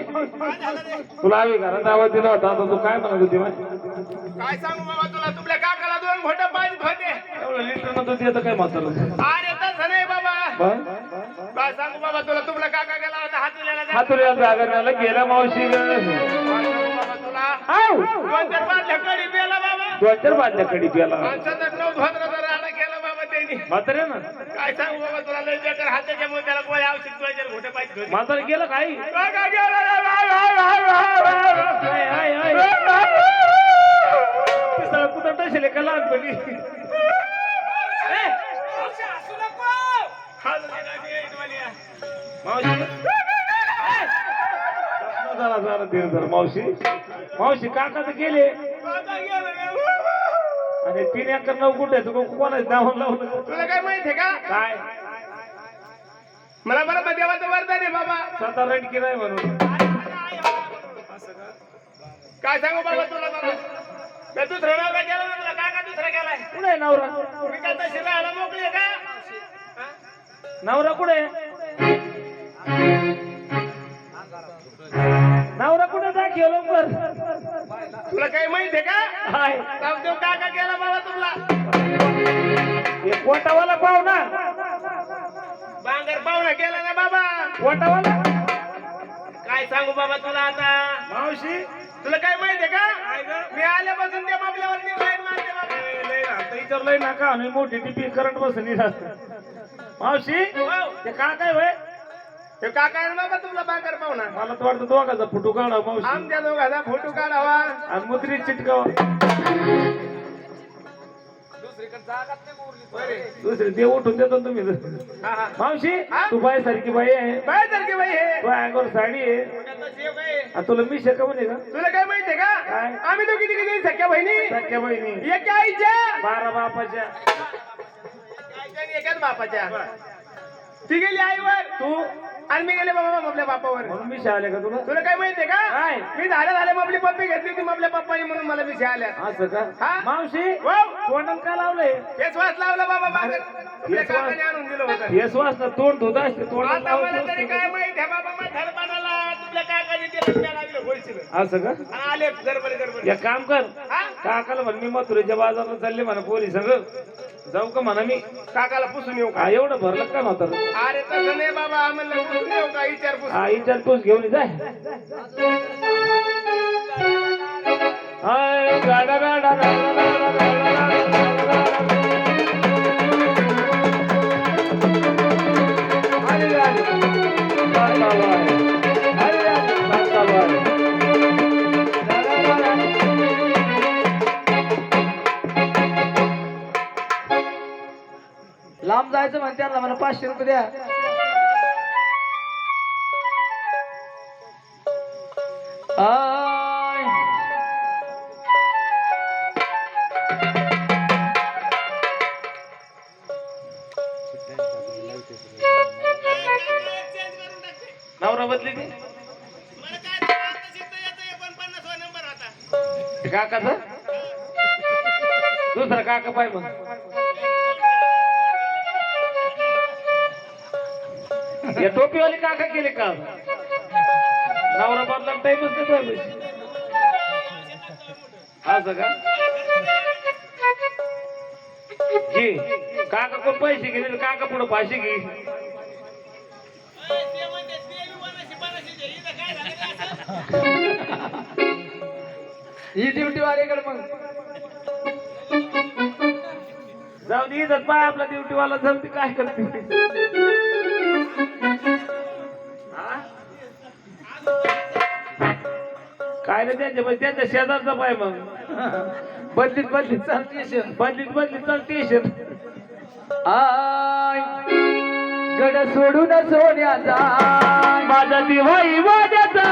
तुला आम्ही घरात आवाज दिला होता आता तू काय म्हणत होती? काय सांगू बाबा तुला तुमच्या काकाला दोन घोट पाहिजे होते एवढं लिटर न दूध येतं काय म्हातारं अरे तसं नाही बाबा? काय सांगू बाबा तुला तुमला काका गेला होता हातुल्याला जा. हातुऱ्या जागरण्याला गेल्या मावशी दोन चार बाटल्या कडी प्याला बाबा दोन चार बाटल्या कडी प्याला माणसाचा नऊ धोत्र राडा केला बाबा त्यांनी म्हातारे ना काय सांगू बाबा तुला लय बेकार हाताच्या मुळे त्याला गोळ्या औषध दोन चार घोटे पाहिजे होते. म्हातारे गेलं काही सगळं कुठं टसेल का लहानपणी हात. मावशी जरा जरा मावशी मावशी काका तर गेले. आणि तीन एकर नऊ कुठे तू कोणाच नाव लावलं तुला काय माहितीये का? काय? मला बरं देवाचं वरदान आहे बाबा. स्वतः रणकी नाही म्हणून. काय सांगू बाबा तुला त्या दुसरं ना तुला? काय का दुसरा केलाय. कुठे आहे नवरा? मी काय तशी राहायला मोकळी आहे का? नवरा कुठे नवरा कुठे दाखव लवकर? तुला काही माहितीये का? हाय. रामदेव काका केला बाबा तुला हे कोटावाला पाव ना. बांगर पाहुणा केला ना बाबा. कोटावाला काय सांगू बाबा तुला आता? मावशी? तुला काय माहितीये का? मी आल्यापासून त्या बाबल्यावर लाईन मारते बाबा. विचारलंय ना का? आणि मोठी टिपी करंट बसली मावशी ते का काय होय? ते काका आहे ना बाबा तुला बांगर पाहुणा. मला तर वाटतं दोघाचा फोटो काढा मावशी. आमच्या दोघांचा फोटो काढावा. आणि मुद्रित चिटकावा. दुसरे देव उठून देतो तुम्ही. हा, हा. मावशी हा? तू बाय सारखी बाई आहे. तर की बाई हे तू अंगावर साडी आहे? आणि तुला मी शेका म्हणे का? तुला काय माहितीये का? काय? आम्ही दोघी तिघी सख्या बहिणी. सख्या बहिणी. एका आईच्या. बारा बापाच्या. आणि एकाच बापाच्या. ती गेली आईवर. तू? आणि मी गेले बाबा आपल्या बापावर. म्हणून मी आले का तुला? तुला काय माहितीये का? काय? मी झालं झालं आपली पप्पी घेतली होती आपल्या पप्पानी म्हणून मला मी आल्या असं का? हा? मावशी. तोंडात का लावलंय? फेस वास लावला बाबा मागं. काकाने आणून दिलं होतं. हे श्वास ना तोंड धुत असते तोंडात तरी काय माहिती तुझ्या काकाने ते लागलं. असं का? आले गडबड गडबड. एक काम कर? काकाला म्हण मी मथुरेच्या बाजारला चालले म्हणा पोरी संग जाऊ का म्हणा मी? काकाला पुसून येऊ का? हा एवढं भरलं का नव्हतं? अरे तसं नाही बाबा आम्हाला पुसून येऊ का? विचारपूस हा इचार तूच घेऊन ये, जाय. हाय, गाडा, गाडा, गाडा, लांब जायचं म्हणते त्यांना मला पाचशे रुपये द्या. नवरा बदली काकाचा? दुसरा काका पाय मग. या टोपीवाले काका केले का नवरा बदला नाही पाहिजे असं का? घे. काका कोण पैसे गेले काका पुढे फाशी घे ही ड्युटी वालेकडे मग. जाऊ दे इथं पाय आपला ड्युटीवाला जमते काय करते? काय नाही त्यांच्या पण त्यांच्या शेजारचा पाय मग. बदलीत बदलीत चालते बदलीत बदलीत चालते शेत आय गड सोडून सोन्याचा माझा दिवाळी माझ्याचा